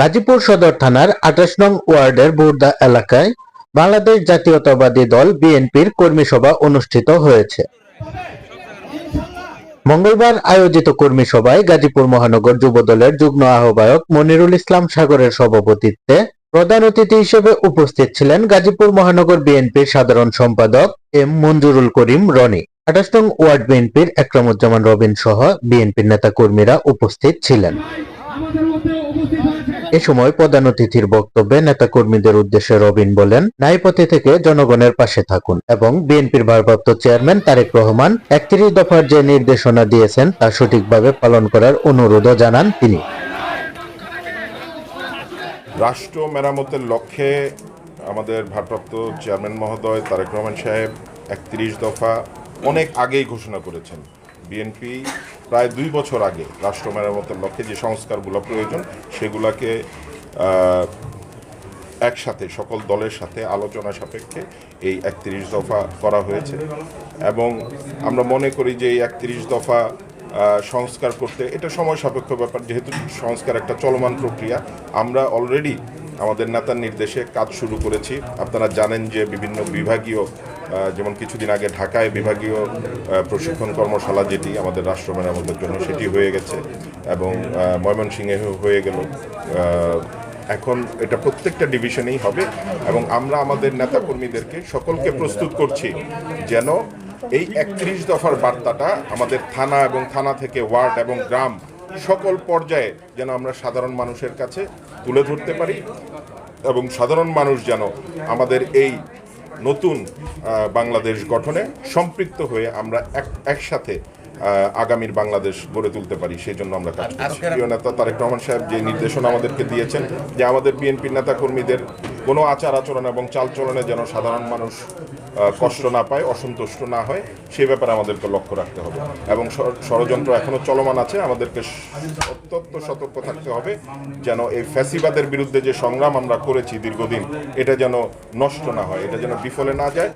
গাজীপুর সদর থানার আঠাশ নং ওয়ার্ডের বুর্দা এলাকায় বাংলাদেশ জাতীয়তাবাদী দল বিএনপির কর্মী সভা অনুষ্ঠিত হয়েছে। মঙ্গলবার আয়োজিত কর্মী সভায় গাজীপুর মহানগর যুবদলের যুগ্ম আহ্বায়ক মনিরুল ইসলাম সাগরের সভাপতিত্বে প্রধান অতিথি হিসেবে উপস্থিত ছিলেন গাজীপুর মহানগর বিএনপির সাধারণ সম্পাদক এম মঞ্জুরুল করিম রনি। আঠাশ নং ওয়ার্ড বিএনপির একরামুজ্জামান রবিন সহ বিএনপির নেতাকর্মীরা উপস্থিত ছিলেন। এ সময় প্রধান অতিথির বক্তব্যে নেতাকর্মীদের উদ্দেশ্যে রবিন বলেন ন্যায়পথে থেকে জনগণের পাশে থাকুন এবং বিএনপির ভারপ্রাপ্ত চেয়ারম্যান তারেক রহমান একত্রিশ দফার যে নির্দেশনা দিয়েছেন তা সঠিকভাবে পালন করার অনুরোধও জানান তিনি। রাষ্ট্র মেরামতের লক্ষ্যে আমাদের ভারপ্রাপ্ত চেয়ারম্যান মহোদয় তারেক রহমান সাহেব একত্রিশ দফা অনেক আগেই ঘোষণা করেছেন। বিএনপি প্রায় দুই বছর আগে রাষ্ট্র মেরামতের লক্ষ্যে যে সংস্কারগুলো প্রয়োজন, সেগুলোকে একসাথে, সকল দলের সাথে আলোচনা সাপেক্ষে এই একত্রিশ দফা করা হয়েছে। এবং আমরা মনে করি যে এই একত্রিশ দফা সংস্কার করতে, এটা সময় সাপেক্ষ ব্যাপার, যেহেতু সংস্কার একটা চলমান প্রক্রিয়া, আমরা অলরেডি আমাদের নেতার নির্দেশে কাজ শুরু করেছি। আপনারা জানেন যে বিভিন্ন বিভাগীয় যেমন কিছুদিন আগে ঢাকায় বিভাগীয় প্রশিক্ষণ কর্মশালা যেটি আমাদের রাষ্ট্র মেরামতের জন্য সেটি হয়ে গেছে এবং ময়মনসিংহে হয়ে গেল। এখন এটা প্রত্যেকটা ডিভিশনেই হবে এবং আমরা আমাদের নেতাকর্মীদেরকে সকলকে প্রস্তুত করছি যেন এই একত্রিশ দফার বার্তাটা আমাদের থানা এবং থানা থেকে ওয়ার্ড এবং গ্রাম সকল পর্যায়ে যেন আমরা সাধারণ মানুষের কাছে তুলে ধরতে পারি এবং সাধারণ মানুষ যেন আমাদের এই নতুন বাংলাদেশ গঠনে সম্পৃক্ত হয়ে আমরা এক একসাথে আগামীর বাংলাদেশ গড়ে তুলতে পারি সেই জন্য আমরা কাজ করছি। প্রিয় নেতা তারেক রহমান সাহেব যে নির্দেশনা আমাদেরকে দিয়েছেন যে আমাদের বিএনপির নেতা কর্মীদের কোনো আচার আচরণ এবং চালচলনে যেন সাধারণ মানুষ কষ্ট না পায়, অসন্তুষ্ট না হয় সেই ব্যাপারে আমাদেরকে লক্ষ্য রাখতে হবে। এবং ষড়যন্ত্র এখনও চলমান আছে, আমাদেরকে অত্যন্ত সতর্ক থাকতে হবে যেন এই ফ্যাসিবাদের বিরুদ্ধে যে সংগ্রাম আমরা করেছি দীর্ঘদিন, এটা যেন নষ্ট না হয়, এটা যেন বিফলে না যায়।